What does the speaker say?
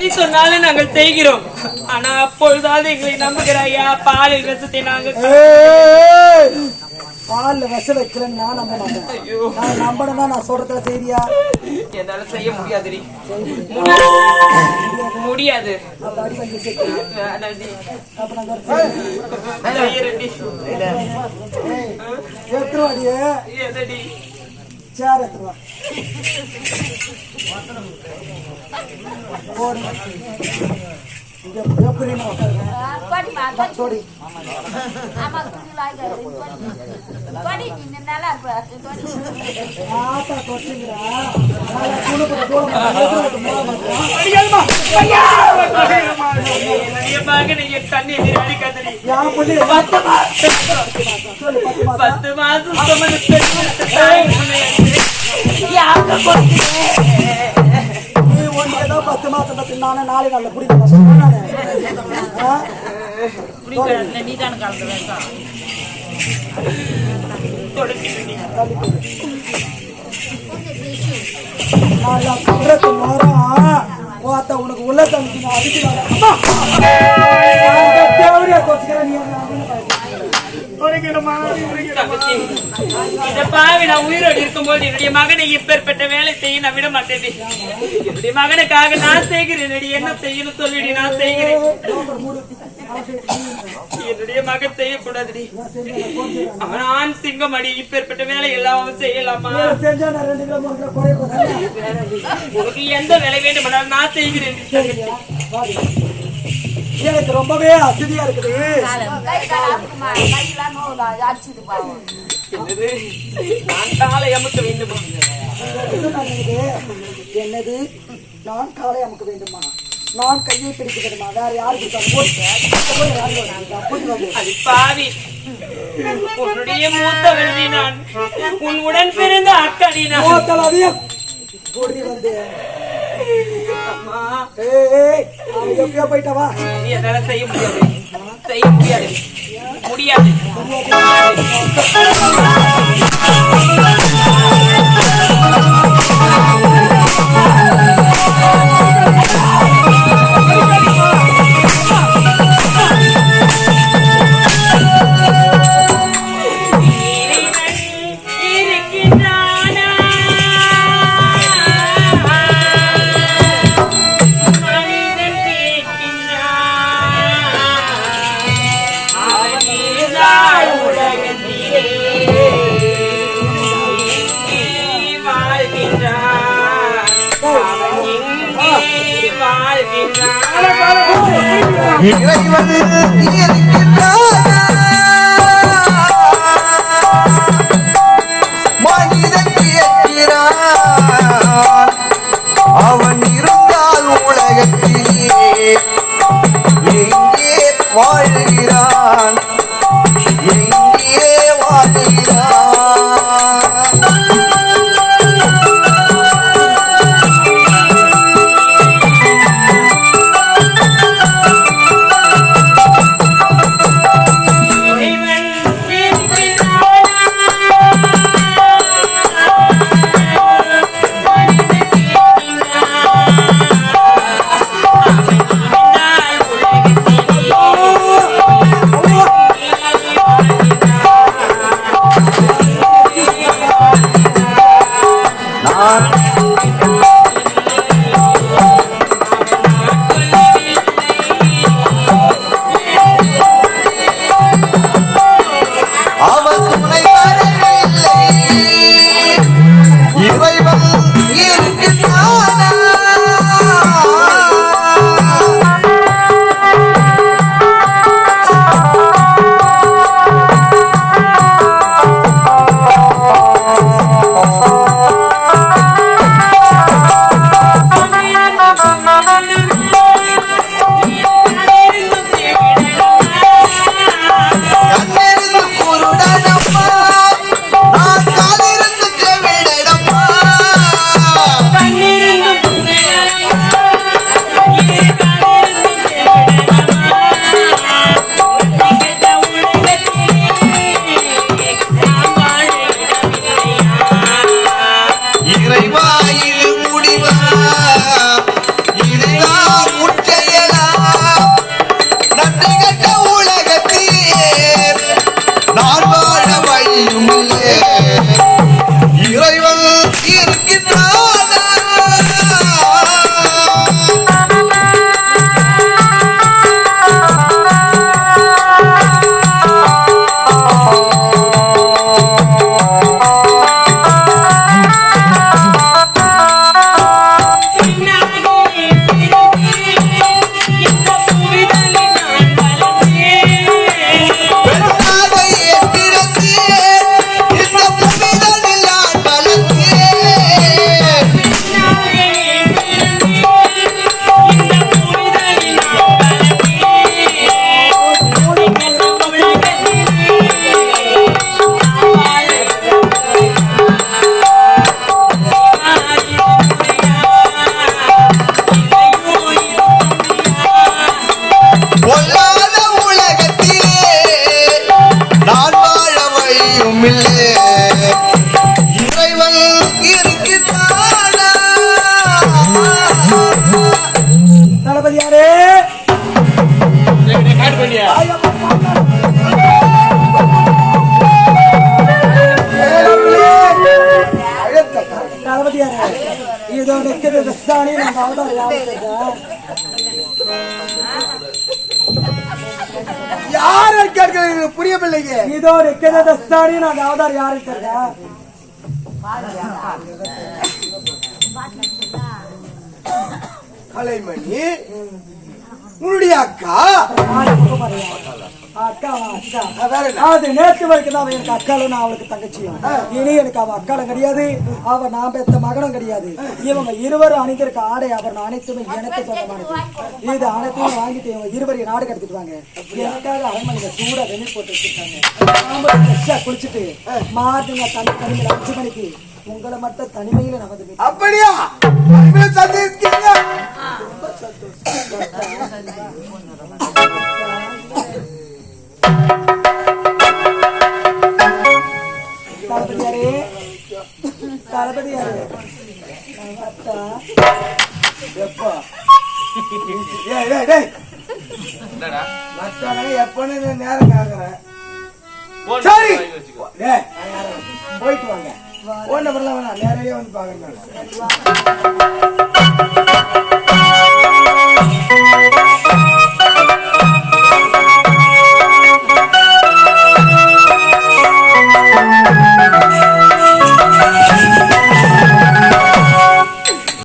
எதை சொன்னாலும் நாங்கள் செய்கிறோம் ஆனா அப்பொழுதாவது எங்களை நம்புகிறாயா பாலில் விஷத்தை நாங்கள்! பால்ல விஷம் வைக்கிறேன்னா நம்ப மாட்டேன் நான் நம்பணும்னா நான் சொல்றத செய்தியா என்னால செய்ய முடியாது. முடியாது நான். எடுத்துருவா அடியே சேர் எடுத்துருவா இங்க né? Nela, pode. ஆத்தா தொட்டுங்கிறா குடுக்குற என் கண்ணை பண்ணி பத்து மாசம். பத்து மாசம் பத்து நானே நாளை நாளில் நீ என்ன தங்கச்சி, இந்த பாவி நான் உயிரோடு இருக்கும்போது என்னுடைய மகனை இப்பேற்பட்ட வேலை செய்ய நான் விட மாட்டேன். என்னுடைய மகனுக்காக நான் செய்கிறேன் என்ன செய்யணும் சொல்லிடி நான் செய்கிறேன். என்னுடைய மகன் செய்யக்கூடாதுடி. அவன் ஆண் சிங்கம் அடி இப்பேற்பட்ட வேலை எல்லாம் செய்யலாமா? உனக்கு எந்த வேலை வேண்டுமானாலும் நான் செய்கிறேன். எனக்கு ரொம்பவே அசதியா இருக்குது? என்னது? நான் காலை அமுக்க வேண்டும்? நான் காலை அமுக்க வேண்டுமா? நான் கையை பிடிக்க வேண்டுமா? வேற யாரு கொடுத்தாலும் மூத்த வெள்ளி நான். உன் உடன் பிறந்த அக்கடி நான். அதையும் வந்து. அம்மா. ஏய், அவன் எப்படியோ போயிட்டவா? நீ என்னால செய்ய முடியாது. செய்ய முடியாது. முடியாது. அவன் இருந்தால் உலகத்திலே எங்கே வாழ்கிறான் யார் கேட்கிறது புரியவில்லையே இதோ நிற்கிறத சாரி நான் அவதார் யாரு இருக்கிறதா கலைமணி உன்னுடைய அக்கா. அக்கா என்ன? அது நேற்று வரைக்கும் தான் எனக்கு அக்காலும் நான் அவளுக்கு தங்கச்சியும் இனி எனக்கு அவ அக்காலும் கிடையாது. அவ நான் பெத்த மகனும் கிடையாது. இவங்க இருவரும் அணிந்திருக்க ஆடை ஆபரணம் அனைத்துமே எனக்கு சொந்தமானது. இது அனைத்தையும் வாங்கிட்டு இவங்க இருவரையும் நாடு கடத்திட்டு வாங்க. எனக்காக அரண்மனையில சூடா வெந்நீர் போட்டு வச்சிருக்காங்க. குளிச்சுட்டு மார்னிங் தனி தனிமையில அஞ்சு மணிக்கு உங்களை மட்டும் தனிமையில meet அப்படியா? எப்பா எப்பன்னு நேரம் கேக்குறேன் சரி போயிட்டு வாங்க போன நம்பர்லாம் வேணாம் நேரடியா வந்து பாக்குறேன்